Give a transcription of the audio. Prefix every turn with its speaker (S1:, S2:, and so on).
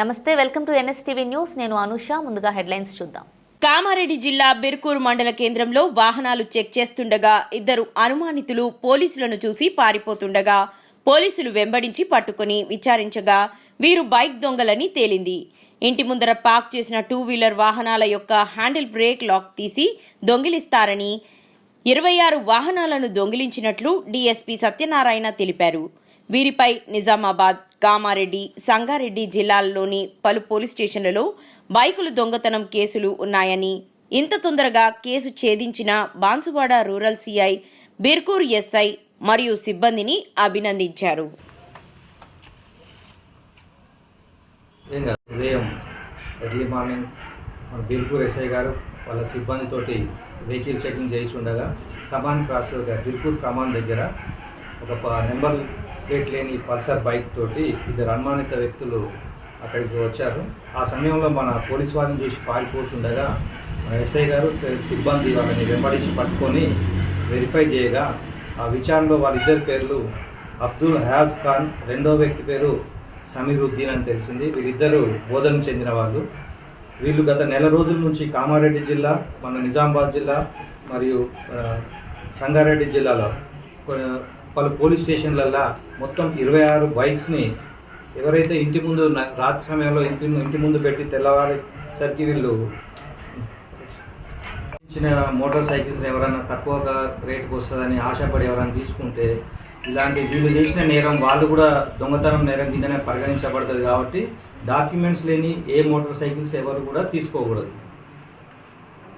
S1: నమస్తే welcome to NSTV news. నేను అనుష ముందుగా హెడ్లైన్స్ చూద్దాం.
S2: కామారెడ్డి జిల్లా బిర్కూరు మండల కేంద్రంలో వాహనాలు చెక్ చేస్తుండగా ఇద్దరు అనుమానితులు పోలీసులను చూసి పారిపోతుండగా పోలీసులు వెంబడించి పట్టుకుని విచారించగా వీరు బైక్ దొంగలని తేలింది. ఇంటి ముందర పార్క్ చేసిన టూ వీలర్ వాహనాల యొక్క హ్యాండిల్ బ్రేక్ లాక్ తీసి దొంగిలిస్తారని ఇరవై ఆరు వాహనాలను దొంగిలించినట్లు డీఎస్పీ సత్యనారాయణ తెలిపారు. వీరిపై నిజామాబాద్ కామారెడ్డి సంగారెడ్డి జిల్లాల్లోని పలు పోలీస్ స్టేషన్లలో బైకులు దొంగతనం కేసులు ఉన్నాయని ఇంత తొందరగా case ఛేదించిన Banswada rural CI Birkur SI మరియు సిబ్బందిని అభినందించారు.
S3: ఉదయం ఎర్లీ మార్నింగ్ మన బిర్పూర్ ఎస్ఐ గారు వాళ్ళ సిబ్బందితోటి వెహికల్ చెకింగ్ చేయించుండగా కమాన్ క్రాస్ బిర్పూర్ కమాన్ దగ్గర ఒక నెంబర్ ప్లేట్ లేని పల్సర్ బైక్ తోటి ఇద్దరు అనుమానిత వ్యక్తులు అక్కడికి వచ్చారు. ఆ సమయంలో మన పోలీస్ వారిని చూసి పారిపోతుండగా మన ఎస్ఐ గారు సిబ్బంది వాళ్ళని వెంబడించి పట్టుకొని వెరిఫై చేయగా ఆ విచారణలో వాళ్ళిద్దరి పేర్లు అబ్దుల్ హయాజ్ ఖాన్ రెండో వ్యక్తి పేరు సమీరుద్దీన్ అని తెలిసింది. వీళ్ళిద్దరూ బోధన చెందిన వాళ్ళు. వీళ్ళు గత నెల రోజుల నుంచి కామారెడ్డి జిల్లా మన నిజామాబాద్ జిల్లా మరియు సంగారెడ్డి జిల్లాలో పలు పోలీస్ స్టేషన్లల్లో మొత్తం ఇరవై ఆరు బైక్స్ని ఎవరైతే ఇంటి ముందు రాత్రి సమయంలో ఇంటి ఇంటి ముందు పెట్టి తెల్లవారేసరికి వీళ్ళు ఇచ్చిన మోటార్ సైకిల్స్ ఎవరైనా తక్కువగా రేటుకు వస్తుందని ఆశపడి ఎవరైనా తీసుకుంటే ఇలాంటి వీళ్ళు చేసిన నేరం వాళ్ళు కూడా దొంగతనం నేరం కిందనే పరిగణించబడుతుంది కాబట్టి డాక్యుమెంట్స్ లేని ఏ మోటార్ సైకిల్స్ ఎవరు కూడా తీసుకోకూడదు.